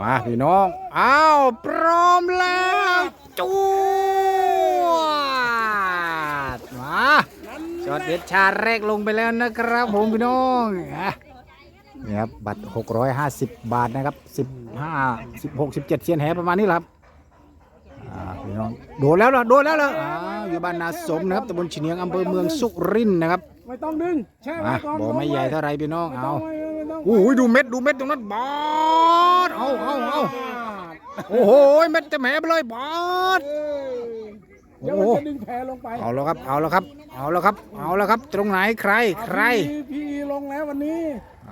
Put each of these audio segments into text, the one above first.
มาพี่น้อง อ้าว พร้อมแล้วจวดมาจอดเด็ดชาแรกลงไปแล้วนะครับ ผมพี่น้องอะนี่ครับบัตร 650 บาทนะครับ 15 16 17เซียนแหประมาณนี้แหละครับอ่าพี่น้องโดนแล้วเหรอโดนแล้วเหรออ้าวอยู่บ้านนาสมนะครับตำบลเฉียงอำเภอเมืองสุรินทร์นะครับ ไม่ต้องดึงแช่ไว้มาก่อนบ่อไม่ใหญ่เท่าไรพี่น้องไม่ต้เอางไม่ไม่ต้อง โอ้ยดูเม็ดดูเม็ดตรงนั้นบาดเอาเอาเอาโอ้โหเม็ดจะแหมไปเลยบาดเออเดี๋ยวมันจะดึงแพลงไปเอาแล้วครับ เอาแล้วครับ เอาแล้วครับ เอาแล้วครับ ตรงไหนใครใคร พี่พี่ลงแล้ววันนี้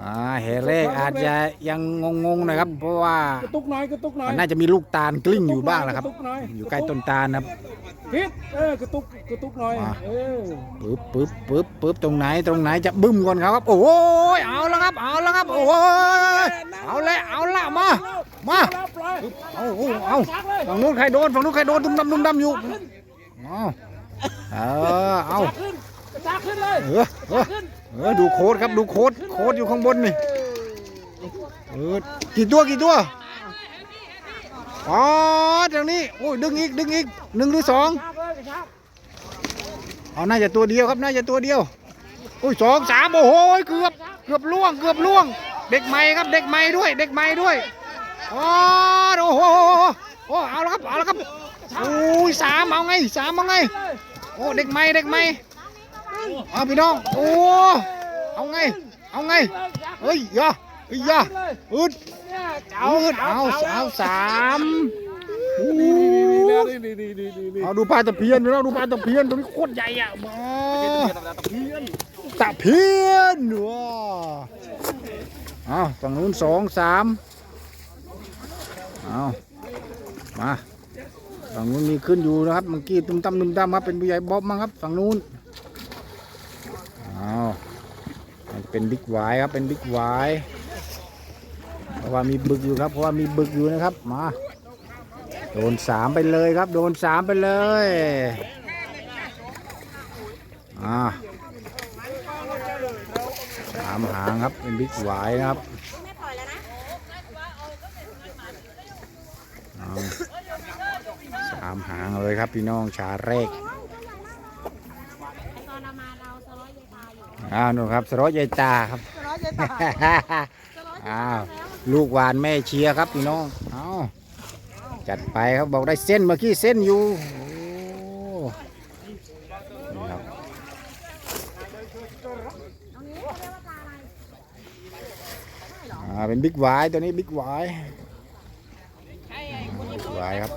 อ่าเหตุเลขอาจจะยังงงๆหนะครับ เพราะว่ากระตุกหน่อยกระตุกหน่อยมันน่าจะมีลูกตาลกลิ้งอยู่บ้างแหละครับกะตุกหน่อยอยู่ใกล้ต้นตาลนะครับ พิษเออกระตุกกระตุกหน่อยอะ เออปึ๊บปึ๊บปึ๊บปึ๊บตรงไหนตรงไหนจะบึ้มก่อนครับ โอ้ยเอาแล้วครับ เอาแล้วครับโอ้ยเอาเลยเอาละมา มารับเลยเอาเอาเอาฝั่งนู้นใครโดนฝั่งนู้นใครโดนตุ้มดำตุ้มดำอยู่เอาเออเอาขึ้นกระชากขึ้นเลยเออเออ เออดูโค้ดครับดูโค้ดโค้ดอยู่ข้างบนนี่เออกี่ตัวกี่ตัวอ๋อตรงนี้โอ้ยดึงอีกดึงอีกหนึ่งหรือสองกระชากเลยกระชาอาน่าจะตัวเดียวครับน่าจะตัวเดียวโอ้ยสองสามโอ้โหเกือบเกือบล่วงเกือบล่วง เด็กใหม่ครับเด็กใหม่ด้วย เด็กใหม่ด้วยอ๋อโอ้โหโอ้เอาล้วครับเอาล้วครับโอ้ยสามเอาไงสามเอาไงโอ้เด็กใหม่เด็กใหม่ เอาพี่น้อง โอ้ เอาไง เอาไงเลยกระชากเฮ้ยอย่าเฮ้ยอย่าเลยอึดเนี่ยเจ้าอึดเอาเอาสามโอ้นี่นี่นี่นี่นี่นี่เอาดูปลาตะเพียนพี่น้องดูปลาตะเพียนตัวนี้โคตรใหญ่อะมาตะเพียนว้าเอาฝั่งนู้นสองสามเอามาฝั่งนู้นมีขึ้นอยู่นะครับเมื่อกี้ตุ้มตั้มตุ้มตั้มครับเป็นผู้ใหญ่บ๊อบมั้งครับฝั่งนู้นเอามัน เป็นบิ๊กไวายครับเป็นบิ๊กไวายเพราะว่ามีบึกอยู่ครับเพราะว่ามีบึกอยู่นะครับมาโดนสามไปเลยครับ โดนสามไปเลยอ่าสามหางครับเป็นบิ๊กไวายนะครับสามหางเลยครับพี่น้องชาแรก ไอตอนเรามาเราสล้อยายตา อยู่อ้าวนู่นครับสโรยายตาครับสล้อยายตาสล้อยอ้าวลูกหวานแม่เชียร์ครับพี่น้องเอาจัดไปครับบอกได้เส้นเมื่อกี้เส้นอยู่โอ้นี่ครับตรงนี้เขาเรียกว่าปลาอะไรอ่าเป็นบิ๊กไวายตัวนี้บิ๊กไวายบิ๊กไวายครับ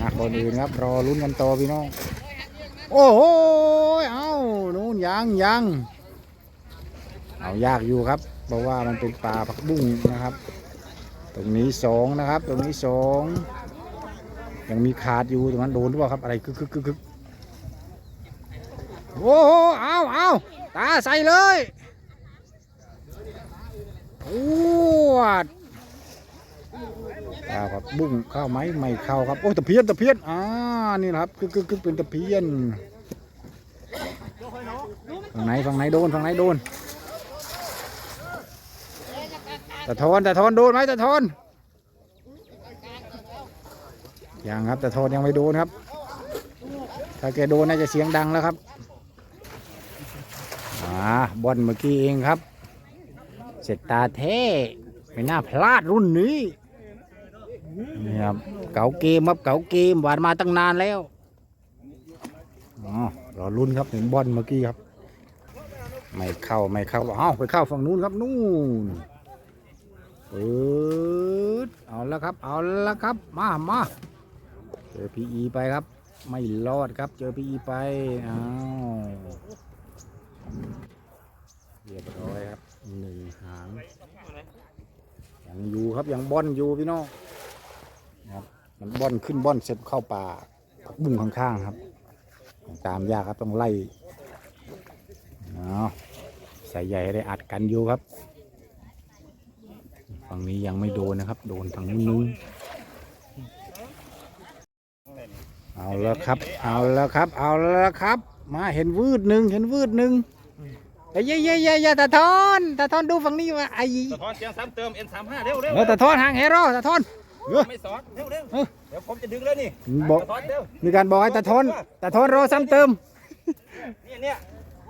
อะคนอื่นครับรอลุ้นกันต่อพี่น้อง โอ้โหเอานู่นยังยัง เอายากอยู่ครับ เพราะว่ามันเป็นปลาผักบุ้งนะครับ ตรงนี้สองนะครับ ตรงนี้สองยังมีขาดอยู่ตรงนั้นโดนหรือเปล่าครับอะไรคึกคึกคึกคึกโอ้โหเอาเอาตาใส่เลยปวดปลาผักบุ้งเข้าไหมไม่เข้าครับโอ้ตะเพียนตะเพียนอ่านี่นะครับคึกคึกคึกเป็นตะเพียนฝั่งไหนฝั่งไหนโดนฝั่งไหนโดน ตะทอนตะทอนโดนไหมตะทอนยังครับแต่โทนยังไม่โดนครับ ถ้าแกโดนน่าจะเสียงดังแล้วครับอ่าบอลเมื่อกี้เองครับ เสร็จตาเท่ไม่น่าพลาดรุ่นนี้นี่ครับเก่าเกมครับเก่าเกมหวานมาตั้งนานแล้วอ๋อรอลุ้นครับเห็นบอลเมื่อกี้ครับ ไม่เข้าไม่เข้าอ้าวไปเข้าฝั่งนู้นครับนู่น ปืดเอาแล้วครับ เอาแล้วครับ มามาเจอพีอีไปครับ ไม่รอดครับ เจอพีอีไปอ้าวเรียบร้อยครับหนึ่งหางยังอยู่ครับยังบอนอยู่พี่น้องครับมันบอนขึ้นบอนเสร็จเข้าป่าผักบุ้งข้างๆครับ ตามยากครับต้องไล่เอาใส่ใหญ่ได้อัดกันอยู่ครับ ฝั่งนี้ยังไม่โดนนะครับ โดนทางนู้นๆเอาแล้วครับ เอาแล้วครับ เอาแล้วครับ มาเห็นวืดหนึ่งเห็นวืดหนึ่งเอ้ยเย้เย้เย้เย้ตาทอนตาทอนดูฝั่งนี้ว่าไอ้สะท้อนเสียงซ้ำเติม N35 เร็วเร็วเออตาทอนห่างเฮโร่ตาทอนเออไม่สอนเร็วเร็วเออเดี๋ยวผมจะดึงแล้วนี่บอกสะท้อนเร็วมีการบอกให้ตาทอนตาทอนรอซ้ำเติมนี่เนี่ย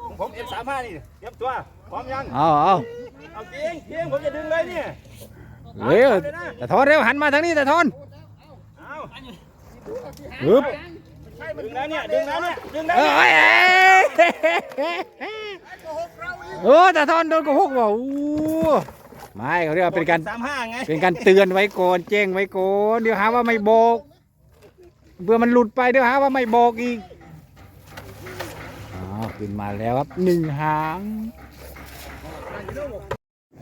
ของผม N35 นี่เตรียมตัวพร้อมยังเอาเอาเอาจริงจริงผมจะดึงเลยนี่ เร็วตาทอนเร็วหันมาทางนี้ตาทอนเอาปึ๊บดึงแล้วเนี่ยดึงแล้วเนี่ยดึงแล้วเอ้ยโอ้ตาทอนโดนโกหกว่ะอู้ไม่เขาเรียกว่าเป็นการสามห้าไงเป็นการเตือนไว้ก่อนแจ้งไว้ก่อนเดี๋ยวหาว่าไม่บอกเพื่อมันหลุดไปเดี๋ยวหาว่าไม่บอกอีกอ๋อขึ้นมาแล้วครับหนึ่งหาง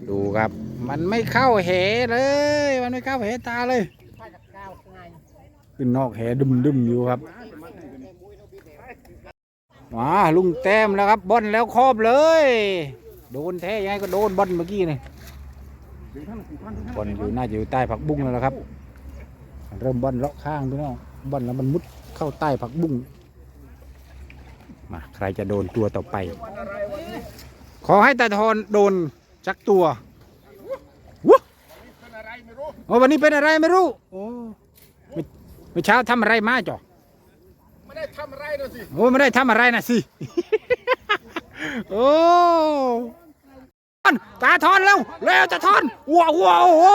ดูครับ มันไม่เข้าเหเลย มันไม่เข้าเหตาเลยขึ้นนอกเหดุมดุมอยู่ครับมาลุงแต้มแล้วครับบอลแล้วครอบเลย โดนแท้ยังไงก็โดนบอลเมื่อกี้นี่บอลอยู่น่าจะอยู่ใต้ผักบุ้งแล้วล่ะครับ เริ่มบอลเลาะข้างพี่น้องบอลแล้วมันมุดเข้าใต้ผักบุ้งมาใครจะโดนตัวต่อไป ขอให้ตาทอนโดน จักตัววุ้โอ้วันนี้เป็นอะไรไม่รู้โอ้ไม่เมื่อเช้าทำอะไรมาจ่อไม่ได้ทำอะไรเลยสิโอ้ไม่ได้ทำอะไรนะสิโอ้ตาทอนแล้วเร็วตาทอนว้าวว้าวโอ้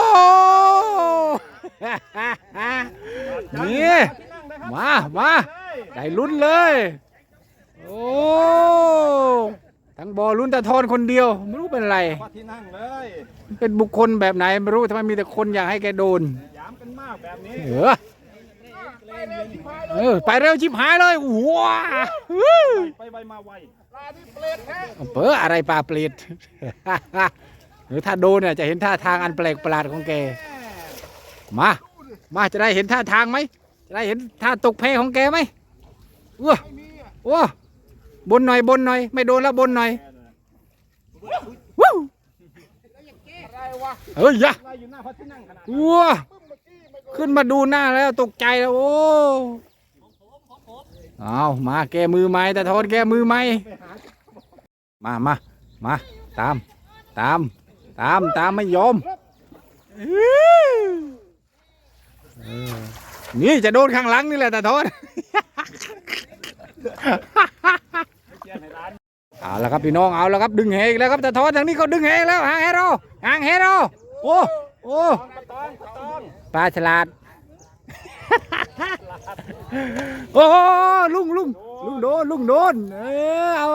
นี่มามาได้ลุ้นเลย โอ้ ทั้งบอลุ้นตาทอนคนเดียว ไม่รู้เป็นอะไรพอที่นั่งเลยเป็นบุคคลแบบไหนไม่รู้ทำไมมีแต่คนอยากให้แกโดนยามกันมากแบบนี้เออเออไปเร็วชิบหายเลยว้าไปไวมาไวปลาที่เปลดแท้เปออะไรปลาเปลิดหรือถ้าโดนเนี่ยจะเห็นท่าทางอันแปลกประหลาดของแกมา มาจะได้เห็นท่าทางไหมจะได้เห็นท่าตกแพของแกไหมว้าว้า บนหน่อยบนหน่อย ไม่โดนแล้วบนหน่อยวู้อะไรวะเอ้ยยะอะไรอยู่หน้าพระที่นั่งขนาดว้าขึ้นมาดูหน้าแล้วตกใจแล้วโอ้เอามาแกมือไหมแต่ทอนแกมือไหมมามามาตาม ตาม ตามตามไม่ยอมเออนี่จะโดนข้างหลังนี่แหละแต่ทอน เอาละครับพี่น้องเอาละครับดึงเฮอีกแล้วครับแต่ทอนทางนี้เขาดึงเฮอีกแล้วหางเฮโร่หางเฮโร่โอ้โอ้ปลาฉลาดโอ้ลุงลุงลุงโดนลุงโดนเออเอา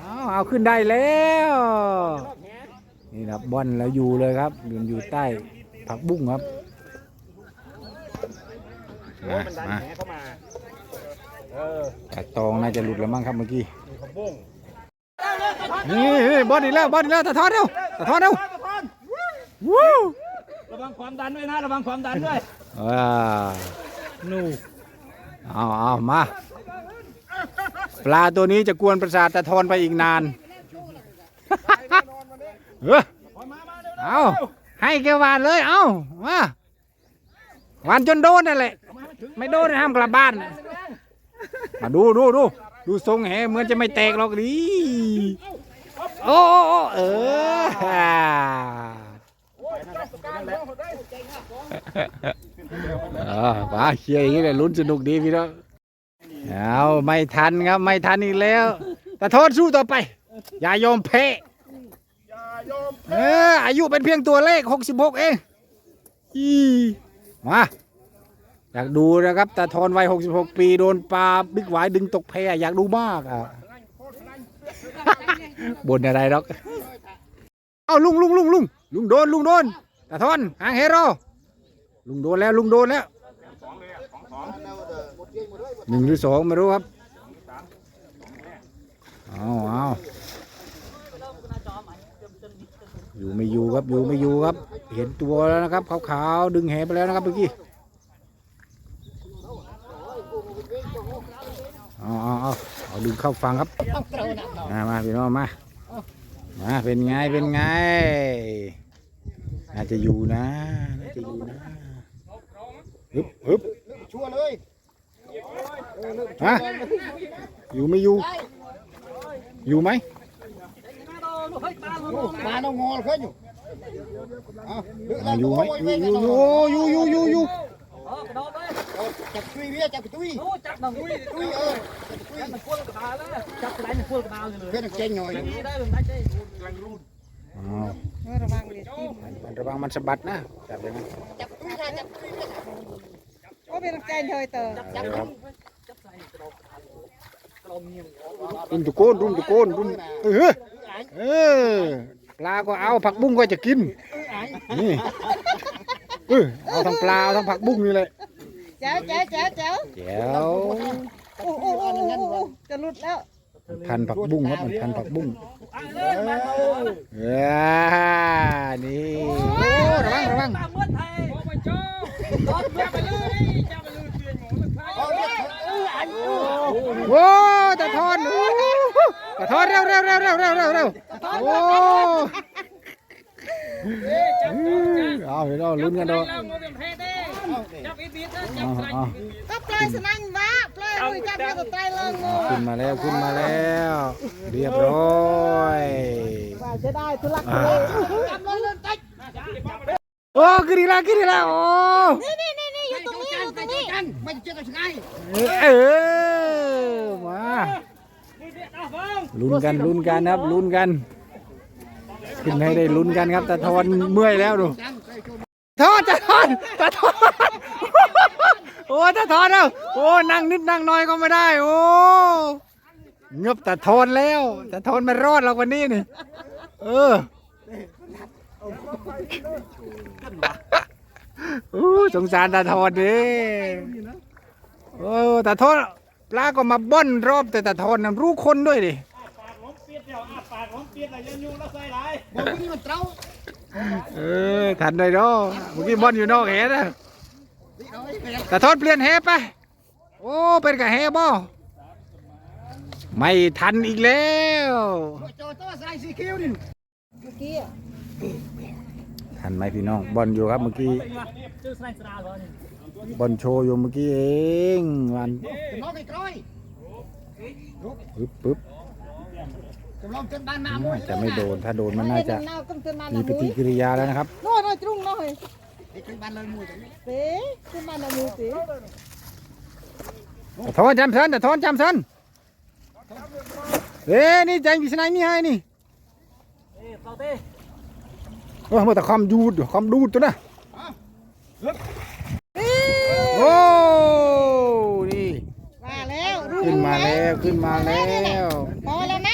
เอาเอาขึ้นได้แล้วนี่ครับบอลแล้วอยู่เลยครับยืนอยู่ใต้ผักบุ้งครับมามา แหเข้ามาเออปลาตองน่าจะหลุดแล้วมั้งครับเมื่อกี้มีขบุ้งนี่นี่บอลอีกแล้วบอลอีกแล้วตะทอนเร็วตะทอนเร็ววู้ระวังความดันด้วยนะระวังความดันด้วยอ่านู่เอาเอามา ปลาตัวนี้จะกวนประสาทตะทอนไปอีกนานเออเอาให้แกหวานเลยเอามาหวานจนโดนนั่นแหละไม่โดนห้ามกลับบ้าน มาดูดูดูดูทรงแหเหมือนจะไม่แตกหรอกดิโอ้โอ้โอ้เออเออมาเชียร์อย่างนี้เลยลุ้นสนุกดีพี่น้องเอาไม่ทันครับไม่ทันอีกแล้ว แต่โทษสู้ต่อไป อย่ายอมแพ้อย่ายอมเอออายุเป็นเพียงตัวเลข66เองอีมา อยากดูนะครับตาทอนวัย66 ปีโดนปลาบิ๊กหวายดึงตกแพอยากดูมากอะบนอะไรหรอกเอาลุงลุงลุงลุงลุงโดนลุงโดนตาทอนหางเฮโร่ลุงโดนแล้วลุงโดนแล้วหนึ่งหรือสองไม่รู้ครับเอาเอาอยู่ไม่อยู่ครับอยู่ไม่อยู่ครับ เห็นตัวแล้วนะครับขาวๆดึงแหไปแล้วนะครับเมื่อกี้ เอาเอาเอาเอาดึงเข้าฟังครับมามาพี่น้องมามาเป็นไงเป็นไงน่าจะอยู่นะน่าจะอยู่นะฮึบฮึบชัวเลยฮะอยู่ไม่อยู่ อยู่ไหมมาต้องงอเคยอยู่อาอ่าอยู่ไหมอยู่อยู่อยู่อยู่อยู่ อยู่จับตุ้ยเวียจับตุ้ยจับหนังอุ้ยตุ้ยเออจับตุ้ยมันควรกระบาลแล้วจับกระไรมันควรกระบาลเลยเพื่อนเก่งหน่อยนี่ได้แบบนั้นได้อ้าวระวังมันระวังมันสะบัดนะจับอย่างนั้นจับตุ้ยค่ะจับตุ้ยโอ้เป็นใจเลยเตอเดี๋ยวครับกลมเงียบรุ่นตะโกนรุ่นตะโกนรุ่นเออเออปลาก็เอาผักบุ้งก็จะกินนี่ เออเอาทั้งปลาเอาทั้งผักบุ้งนี่เลยเจ้าเจ้าเจ้าเจ้าแจ๋วโอ้โอ้โอ้โอ้โอ้จะหลุดแล้วพันผักบุ้งครับมันพันผักบุ้งเลยมาเอาเอ้านี่โอ้ระวังระวังตามเมื่อไทยโอ้ไปโจ้ตอนจับไปเลยจับไปเลยเปลี่ยนหมอเลยโอ้ตะทอนโอ้ตะทอนเร็วเร็วเร็วเร็วเร็วเร็วเร็วโอ้ เอาเดี๋ยวเราลุ้นกันดูเอาเอาก็ปลายสนั่นวะปลายลุยจับแล้วก็ตายเลยงูขึ้นมาแล้วขึ้นมาแล้ว เรียบร้อยจะได้ทุลักทุเลจับเลยเลยตัดโอ้ขึ้นอีล้วขึ้นอีล้วโอ้นี่นี่นี่นี่อยู่ตรงนี้อยู่ตรงนี้ไม่เจอกันไงเออมาลุ้นกันลุ้นกันครับลุ้นกัน ขึ้นให้ได้ลุ้นกันครับตาทอนเมื่อยแล้วดู ทอนตาทอนตาทอนโอ้ตาทอนแล้วโอ้นั่งนิดนั่งน้อยก็ไม่ได้ โอ้เงบแตาทนแล้วแตาทนไม่รอดหรอกวันนี้นี่ เออโอ้สงสารตาทอนดิโอ้ตาทอนปลาก็มาบ่อนรอบแต่ตาทอนนั้นรู้คนด้วยดิปากล้มเปียกเดียวอาปากล้มเปียกอะไรยังอยู่แล้วใส่ไรบอกว่านี่มันเต้า เออทันเลยเนาะเมื่อกี้บอลอยู่นอกแหนะแต่ทอดเปลี่ยนแหไปโอ้เป็นกับแหบ่ไม่ทันอีกแล้วโจตัวใส่สีคิ้วนี่เมื่อกี้ทันไหมพี่น้องบอลอยู่ครับเมื่อกี้ชื่อสไลด์สตาร์เลยบอลโชว์อยู่เมื่อกี้เองวันน้องไอ้กล้อยปึ๊บปึ๊บจะลองเต้ นบ้านน้ำมวยจะไม่โดนถ้าโดนมันน่าจะน่าก็เป็นมามีนาปมุฏิยกิริยาแล้วนะครับโน่นน่ะจุ้งน่ะเฮ้ยไอ้ขึ้นบ้านเลยมวยเต๋ขึ้นมานามุยเต๋แต่ทอนจำสันแต่ทอนจำสันเอ้นี่ใจพิชนายนี่ให้นี่เอ้เต้าเต้เออมาแต่ความดูดความดูดตัวน่ะโอ้นี่มาแล้วรู้ขึ้นมาแล้วขึ้นมาแล้วพอแล้ว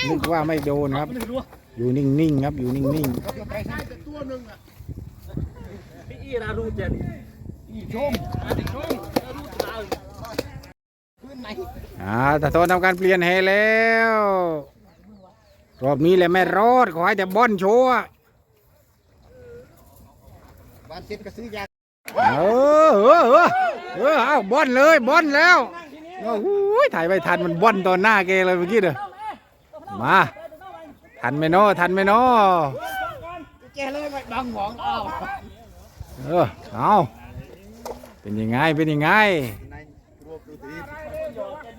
นะนึกว่าไม่โดนครับ อยู่นิ่งๆครับ อยู่นิ่งพี่อีราดูเจ็ดๆอ่าแต่ทอนทำการเปลี่ยนแฮแล้ว รอบนี้แหละไม่รอดขอให้แต่บอลโชว์อะบ้านเสร็จก็ซื้อยาเออเออเออเออเอาบอลเลยบอลแล้วโอ้โหถ่ายไม่ทันมันบอลตอนหน้าแกเลยเมื่อกี้เด้อ มาทันไหมเนาะทันไหมเนาะแกเลยไปบังหวงเอาเออเอาเป็นยังไงเป็นยังไง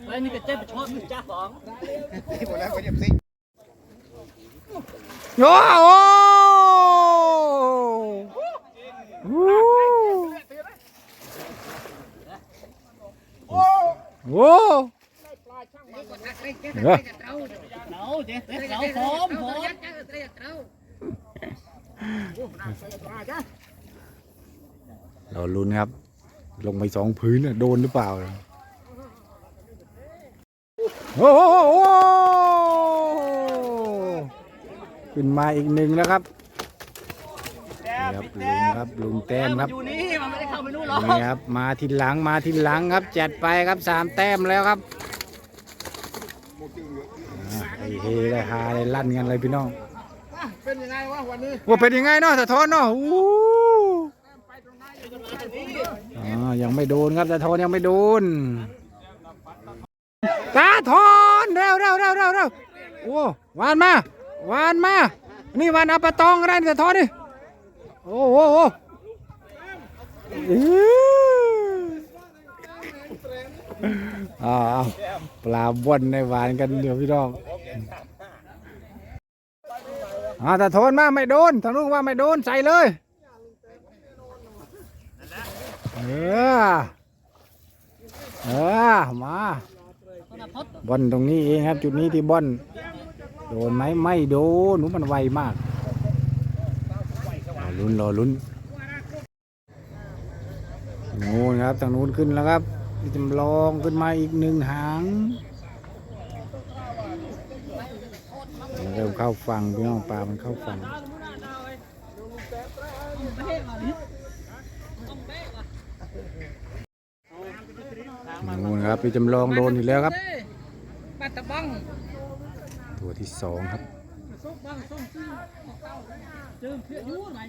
แล้วนี่ก็เจ็บไปชดจ้าสองหมดแล้วก็ยังสิโอ้โหโอ้โห เออเอาเจ็บเอาหอมหอมเราลุ้นครับ ลงไปสองพื้นน่ะโดนหรือเปล่า โอ้โหขึ้นมาอีกหนึ่งแล้วครับนี่ครับลุงครับลุงแต้มครับอยู่นี่มันไม่ได้เข้าไปนู่นหรอกนี่ครับ มาทีหลังมาทีหลังครับ จัดไปครับสามแต้มแล้วครับ อ่าไอ้เฮได้ฮาได้ลั่นกันเลยพี่น้องเป็นยังไงวะวันนี้ว่าเป็นยังไงเนาะสะท้อนเนาะอู้อ่ายังไม่โดนครับสะท้อนยังไม่โดนตาทอนเร็วเร็วเร็วเร็วเร็วโอ้วานมาวานมา นี่วานเอาปะตองอะไรนี่สะท้อนนี่โอ้โหโอ้โหอื้ออ่าเอาปลาบ่อนในหวานกันเดี๋ยวพี่น้อง อ่าแต่ทนมาไม่โดนทางนู้นว่าไม่โดนใส่เลย เออ เออ มาบอลตรงนี้เองครับ จุดนี้ที่บอลโดนไหมไม่โดนหนูมันไวมากลุ้นรอลุ้นนู้นครับทางนู้นขึ้นแล้วครับจำลองขึ้นมาอีกหนึ่งหาง เริ่มเข้าฝั่งพี่น้องปลา มันเข้าฝั่งนู่นครับพี่จำลองโดนอีกแล้วครับบัตตะบังตัวที่สองครับส้มบังส้มซื้อเจิมเพี้ยยู่ไหน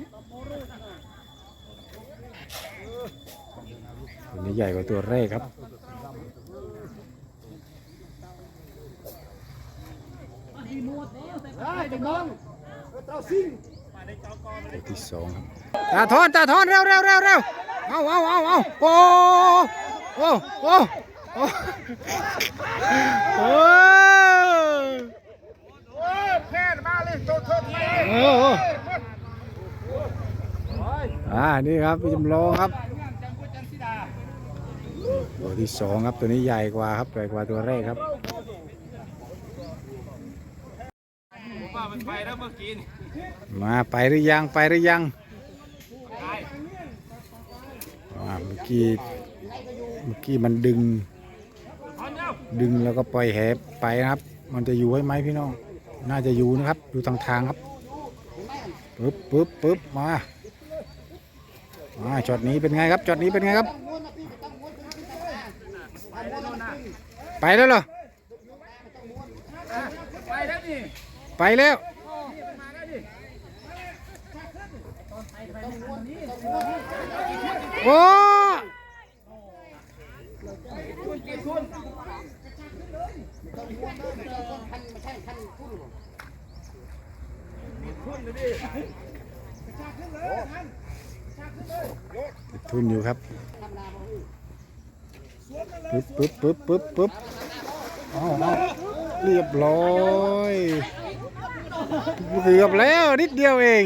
ตัวนี้ใหญ่กว่าตัวแรกครับ ได้จังน้องเต้าซิ่ง ตัว ที่สองครับตาทอนตาทอนเร็วเร็วเร็วเร็วเอาเอาเอาเอาโอ้โอ้โอ้โอ้โอ้โอ้แพทย์มาเลยโทษโทษมาโอ้อ่านี่ครับจำลองครับตัวที่สองครับตัวนี้ใหญ่กว่าครับใหญ่กว่าตัวแรกครับ ผม ว่ามันไปแล้วเมื่อกี้มาไปหรือยังไปหรือยังอ่าเมื่อกี้เมื่อกี้มันดึง ดึงแล้วก็ปล่อยแหไปนะครับ มันจะอยู่ไว้ไหมพี่น้องน่าจะอยู่นะครับดูทางทางครับปึ๊บปึ๊บปึ๊บมามาช็อตนี้เป็นไงครับช็อตนี้เป็นไงครับ ไปแล้วเหรอ ไปแล้วนี่ ไปแล้วโอ้ทุนอยู่ครับปึ๊บปึ๊บปึ๊บปึ๊บปึ๊บเอาเอา เรียบร้อยเกือบแล้วนิดเดียวเอง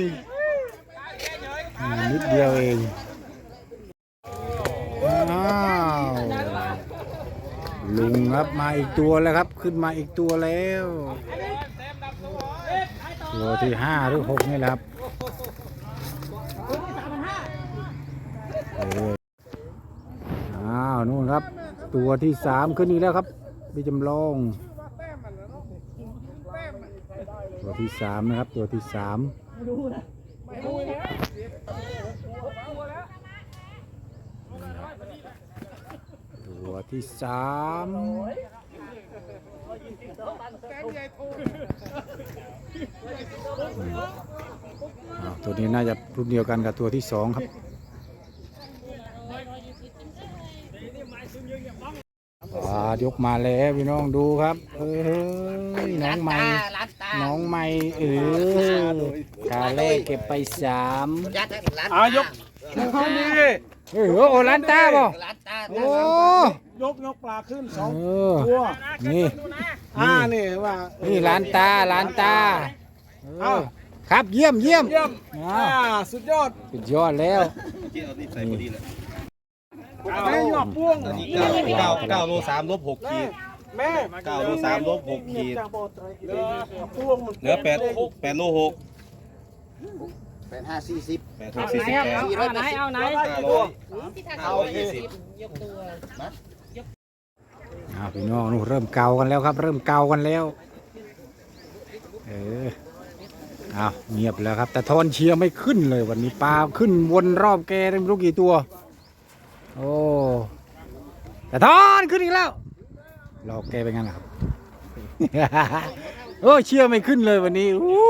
นิดเดียวเองอ้าวลุงครับมาอีกตัวแล้วครับ ขึ้นมาอีกตัวแล้วตัวที่ห้าหรือหกนี่แหละครับอออ้าวนู่นครับ ตัวที่สามขึ้นอีกแล้วครับพี่จำลอง ตัวที่สามนะครับ ตัวที่สามตัวที่สามตัวนี้น่าจะรุ่นเดียวกันกับตัวที่สองครับ อ่ายกมาแล้วพี่น้องดูครับ เอ้ยน้องใหม่น้องใหม่เออกาเล่เก็บไปสามอายกนี่เฮ้ยโอ้ลันตาบ่โอ้ยกยกปลาขึ้นสองเออตัวนี่อ่านี่ว่านี่ลานตาลานตาเออครับเยี่ยมเยี่ยมเยี่ยมอ้าอ่าวสุดยอดสุดยอดแล้ว แม่ยอดพ่วงเก้าเก้าโลสามลบหกขีดแม่เก้าโลสามลบหกขีดเหลือพ่วงมันเหลือแปดแปดโลหกแปดห้าสี่สิบแปดหกสี่สิบแปดเอาไหนเอาไหนห้าร้อยเอายี่สิบอ้าวพี่น้องนู่นเริ่มเกากันแล้วครับ เริ่มเกากันแล้ว เอออ้าวเงียบแล้วครับ แต่ทอนเชียร์ไม่ขึ้นเลยวันนี้ปลาขึ้นวนรอบแกไม่รู้กี่ตัว โอ้แต่ทอนขึ้นอีกแล้วรอบแกเป็นไงล่ะครับ โอ้เชียร์ไม่ขึ้นเลยวันนี้อู้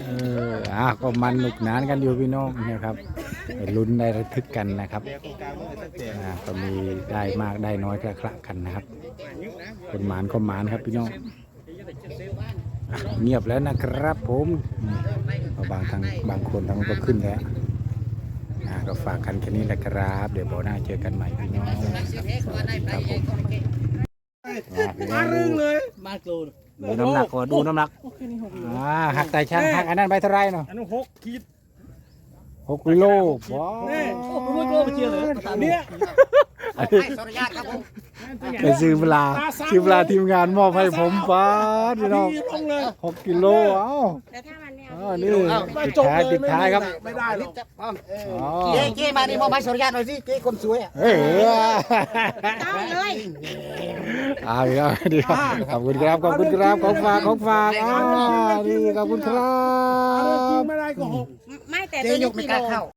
เอออะก็มันหนุกหนานกันอยู่พี่น้องนะครับลุ้นได้ระทึกกันนะครับอ่าก็มีได้มากได้น้อยก็คละกันนะครับคนหมานก็หมานครับพี่น้องเงียบแล้วนะครับผมบางทางบางคนทางก็ขึ้นแล้ว อ่าก็ฝากกันแค่นี้แหละครับ เดี๋ยวบอหน้าเจอกันใหม่พี่น้องครับผมอ่าพี่น้องดูเลยมาโกลดูน้ำหนักก่อนดูน้ำหนักอ่าหักไตช่างหักอันนั้นไปเท่าไรเนาะอันนั้นหกขีดหกกิโลว้าวนี่โอ้โหโลไปเชียร์เลยเนี่ยไปซื้อเวลาซื้อเวลาทีมงานมอบให้ผมป้าดพี่น้องลงเลยหกกิโลเอ้า แล้วถ้ามันไม่เอาอ๋อนี่ปิดท้ายปิดท้ายครับ ไม่ได้หรอกอ๋อเจ๊เจ๊มาดิมองให้สุริยะหน่อยสิเจ๊คนสวยอะเฮ้ยต้องเลยอ่าดีครับดีครับขอบคุณครับขอบคุณครับของฝากของฝากอ่านี่ขอบคุณครับไม่ได้ก็หกไม่แต่ตัวยนี้กไม่กิกโลล้าเข้า